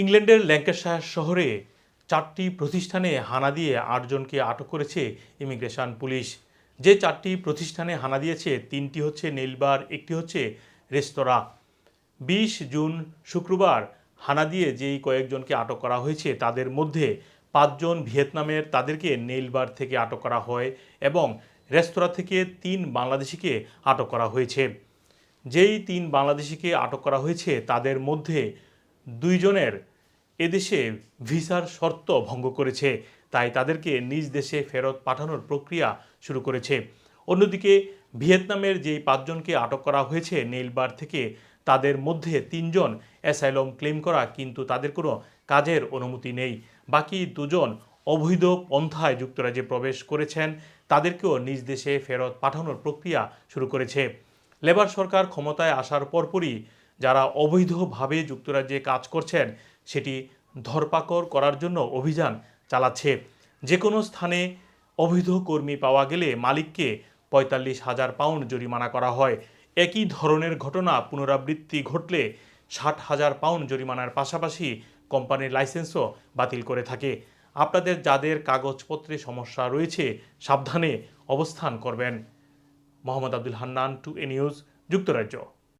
ইংল্যান্ডের ল্যাঙ্কাশায়ার শহরে চারটি প্রতিষ্ঠানে হানা দিয়ে আটজনকে আটক করেছে ইমিগ্রেশন পুলিশ। যে চারটি প্রতিষ্ঠানে হানা দিয়েছে, তিনটি হচ্ছে নেইলবার, একটি হচ্ছে রেস্তোরাঁ। বিশ জুন শুক্রবার হানা দিয়ে যেই কয়েকজনকে আটক করা হয়েছে, তাদের মধ্যে পাঁচজন ভিয়েতনামের, তাদেরকে নেইলবার থেকে আটক করা হয় এবং রেস্তোরাঁ থেকে তিন বাংলাদেশিকে আটক করা হয়েছে। যেই তিন বাংলাদেশিকে আটক করা হয়েছে, তাদের মধ্যে দুইজনের এদেশে ভিসার শর্ত ভঙ্গ করেছে, তাই তাদেরকে নিজ দেশে ফেরত পাঠানোর প্রক্রিয়া শুরু করেছে। অন্যদিকে, ভিয়েতনামের যেই পাঁচজনকে আটক করা হয়েছে নেইলবার থেকে, তাদের মধ্যে তিনজন অ্যাসাইলম ক্লেম করা কিন্তু তাদের কোনো কাজের অনুমতি নেই। বাকি দুজন অবৈধ পন্থায় যুক্তরাজ্যে প্রবেশ করেছেন, তাদেরকেও নিজ দেশে ফেরত পাঠানোর প্রক্রিয়া শুরু করেছে। লেবার সরকার ক্ষমতায় আসার পরপরই যারা অবৈধভাবে যুক্তরাজ্যে কাজ করছেন, সেটি ধরপাকড় করার জন্য অভিযান চালাচ্ছে। যে কোনো স্থানে অবৈধ কর্মী পাওয়া গেলে মালিককে পঁয়তাল্লিশ হাজার পাউন্ড জরিমানা করা হয়। একই ধরনের ঘটনা পুনরাবৃত্তি ঘটলে ষাট হাজার পাউন্ড জরিমানার পাশাপাশি কোম্পানির লাইসেন্সও বাতিল করে থাকে। আপনাদের যাদের কাগজপত্রে সমস্যা রয়েছে, সাবধানে অবস্থান করবেন। Mohammad Abdul Hannan, two A news, যুক্তরাজ্য।